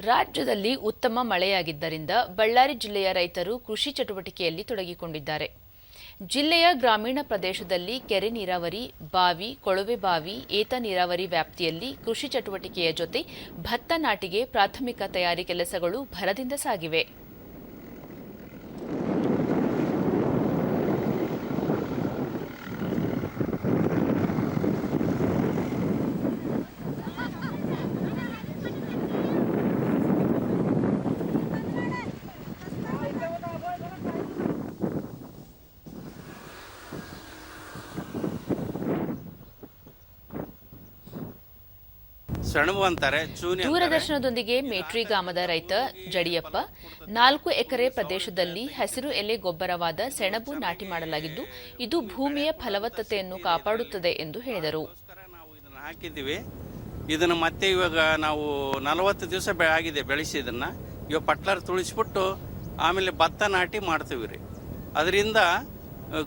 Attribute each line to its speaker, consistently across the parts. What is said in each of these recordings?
Speaker 1: ರಾಜ್ಯದಲ್ಲಿ ಉತ್ತಮ ಮಳೆಯಾಗಿದ್ದರಿಂದ ಬಳ್ಳಾರಿ ಜಿಲ್ಲೆಯ ರೈತರು ಕೃಷಿ ಚಟುವಟಿಕೆಯಲ್ಲಿ ತೊಡಗಿಕೊಂಡಿದ್ದಾರೆ. ಜಿಲ್ಲೆಯ ಗ್ರಾಮೀಣ ಪ್ರದೇಶದಲ್ಲಿ ಕೆರೆ ನೀರಾವರಿ, ಬಾವಿ, ಕೊಳವೆ ಬಾವಿ, ಏತ ನೀರಾವರಿ ವ್ಯಾಪ್ತಿಯಲ್ಲಿ ಕೃಷಿ ಚಟುವಟಿಕೆಯ ಜೊತೆ ಭತ್ತ ನಾಟಿಗೆ ಪ್ರಾಥಮಿಕ ತಯಾರಿ ಕೆಲಸಗಳು ಭರದಿಂದ ಸಾಗಿವೆ.
Speaker 2: ಸೆಣಬು ಅಂತಾರೆ. ಚೂನಿ
Speaker 1: ದೂರದರ್ಶನದೊಂದಿಗೆ ಮೇಟ್ರಿ ಗ್ರಾಮದ ರೈತ ಜಡಿಯಪ್ಪ ನಾಲ್ಕು ಎಕರೆ ಪ್ರದೇಶದಲ್ಲಿ ಹಸಿರು ಎಲೆ ಗೊಬ್ಬರವಾದ ಸೆಣಬು ನಾಟಿ ಮಾಡಲಾಗಿದ್ದು ಇದು ಭೂಮಿಯ ಫಲವತ್ತತೆಯನ್ನು ಕಾಪಾಡುತ್ತದೆ ಎಂದು ಹೇಳಿದರು.
Speaker 2: ಅದಕ್ಕೋಸ್ಕರ ನಾವು ಇದನ್ನ ಹಾಕಿದ್ದೀವಿ. ಇದನ್ನು ಮತ್ತೆ ಇವಾಗ ನಾವು ನಲವತ್ತು ದಿವಸ ಬೆ ಆಗಿದೆ ಬೆಳೆಸಿ ಇದನ್ನ. ಇವಾಗ ಪಟ್ಲರ್ ತುಳಿಸ್ಬಿಟ್ಟು ಆಮೇಲೆ ಭತ್ತ ನಾಟಿ ಮಾಡ್ತೀವಿ ರೀ. ಅದರಿಂದ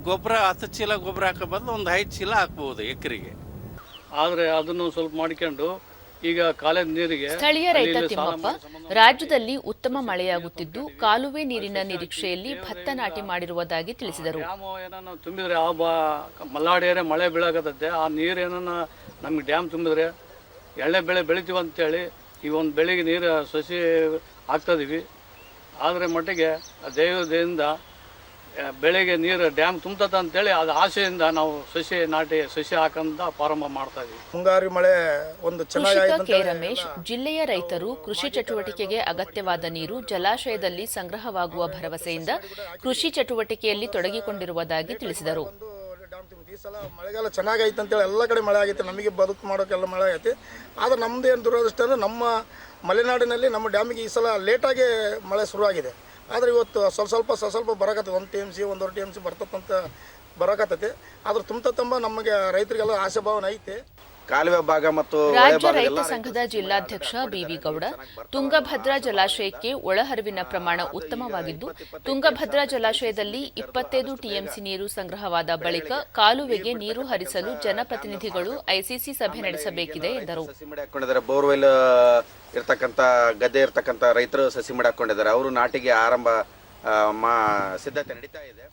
Speaker 2: ಗೊಬ್ಬರ ಹತ್ತು ಚೀಲ ಗೊಬ್ಬರ ಹಾಕೋ ಬದಲು ಒಂದು ಐದು ಚೀಲ ಹಾಕ್ಬೋದು ಎಕರೆಗೆ.
Speaker 3: ಆದರೆ ಅದನ್ನು ಸ್ವಲ್ಪ ಮಾಡ್ಕೊಂಡು ಈಗ ಕಾಲೇಜ್ ನೀರಿಗೆ
Speaker 1: ಸ್ಥಳೀಯ ರೈತ ತಿಮ್ಮಪ್ಪ ರಾಜ್ಯದಲ್ಲಿ ಉತ್ತಮ ಮಳೆಯಾಗುತ್ತಿದ್ದು ಕಾಲುವೆ ನೀರಿನ ನಿರೀಕ್ಷೆಯಲ್ಲಿ ಭತ್ತ ನಾಟಿ ಮಾಡಿರುವುದಾಗಿ ತಿಳಿಸಿದರು.
Speaker 3: ತುಂಬಿದ್ರೆ ಆ ಬಾ ಮಲ್ನಾಡು ಮಳೆ ಬೀಳಾಗತ್ತೆ ಆ ನೀರು ಏನನ್ನ ನಮ್ಗೆ ಡ್ಯಾಮ್ ತುಂಬಿದ್ರೆ ಎಳ್ಳೆ ಬೆಳೆ ಬೆಳಿತೀವಿ ಅಂತೇಳಿ ಈ ಒಂದು ಬೆಳೆಗೆ ನೀರು ಸಸಿ ಹಾಕ್ತದೀವಿ ಆದರೆ ಮಟ್ಟಿಗೆ ದೇವದಿಂದ ಬೆಳೆಗೆ ನೀರು ಡ್ಯಾಮ್ ತುಂಬತದ ಅಂತೇಳಿ ಅದು ಆಸೆಯಿಂದ ನಾವು ಸಸಿ ನಾಟಿ ಸಸಿ ಹಾಕಂತ ಪ್ರಾರಂಭ ಮಾಡ್ತಾ ಇದೀವಿ.
Speaker 4: ಮುಂಗಾರು ಮಳೆ ಒಂದು ಚೆನ್ನಾಗಿ
Speaker 1: ಕೆ ರಮೇಶ್ ಜಿಲ್ಲೆಯ ರೈತರು ಕೃಷಿ ಚಟುವಟಿಕೆಗೆ ಅಗತ್ಯವಾದ ನೀರು ಜಲಾಶಯದಲ್ಲಿ ಸಂಗ್ರಹವಾಗುವ ಭರವಸೆಯಿಂದ ಕೃಷಿ ಚಟುವಟಿಕೆಯಲ್ಲಿ ತೊಡಗಿಕೊಂಡಿರುವುದಾಗಿ ತಿಳಿಸಿದರು.
Speaker 4: ಈ ಸಲ ಮಳೆಗಾಲ ಚೆನ್ನಾಗೈತೆ ಅಂತೇಳಿ ಎಲ್ಲ ಕಡೆ ಮಳೆ ಆಗೈತೆ. ನಮಗೆ ಬದುಕು ಮಾಡೋಕ್ಕೆಲ್ಲ ಮಳೆ ಆಗೈತೆ. ಆದರೆ ನಮ್ದು ಏನು ದುರದೃಷ್ಟ ಅಂದರೆ ನಮ್ಮ ಮಲೆನಾಡಿನಲ್ಲಿ ನಮ್ಮ ಡ್ಯಾಮಿಗೆ ಈ ಸಲ ಲೇಟಾಗಿ ಮಳೆ ಶುರುವಾಗಿದೆ. ಆದರೆ ಇವತ್ತು ಸ್ವಲ್ಪ ಸ್ವಲ್ಪ ಸ್ವಲ್ಪ ಸ್ವಲ್ಪ ಬರಕತ್ತೆ. ಒಂದು ಟಿ ಎಂ ಸಿ ಒಂದೂವರೆ ಟಿ ಎಂ ಸಿ ಬರ್ತಕ್ಕಂಥ ಬರಕತ್ತೈತೆ. ಆದ್ರೆ ತುಂಬ ತುಂಬ ನಮಗೆ ರೈತರಿಗೆಲ್ಲ ಆಸೆ ಭಾವನೆ ಐತೆ.
Speaker 5: ಕಾಲುವೆ ಭಾಗ ಮತ್ತು
Speaker 1: ರಾಜ್ಯ ರೈತ ಸಂಘದ ಜಿಲ್ಲಾಧ್ಯಕ್ಷ ಬಿವಿಗೌಡ ತುಂಗಭದ್ರಾ ಜಲಾಶಯಕ್ಕೆ ಒಳಹರಿವಿನ ಪ್ರಮಾಣ ಉತ್ತಮವಾಗಿದ್ದು ತುಂಗಭದ್ರಾ ಜಲಾಶಯದಲ್ಲಿ ಇಪ್ಪತ್ತೈದು ಟಿಎಂಸಿ ನೀರು ಸಂಗ್ರಹವಾದ ಬಳಿಕ ಕಾಲುವೆಗೆ ನೀರು ಹರಿಸಲು ಜನಪ್ರತಿನಿಧಿಗಳು ಐಸಿಸಿ ಸಭೆ ನಡೆಸಬೇಕಿದೆ ಎಂದರು.
Speaker 5: ಬೋರ್ವೆಲ್ ಇರ್ತಕ್ಕಂಥ ಗದ್ದೆ ಇರ್ತಕ್ಕಂಥ ರೈತರು ಸಸಿ ಮಡಿ ಹಾಕೊಂಡಿದ್ದಾರೆ. ಅವರು ನಾಟಿಗೆ ಆರಂಭ ಸಿದ್ಧತೆ ನಡೀತಾ ಇದೆ.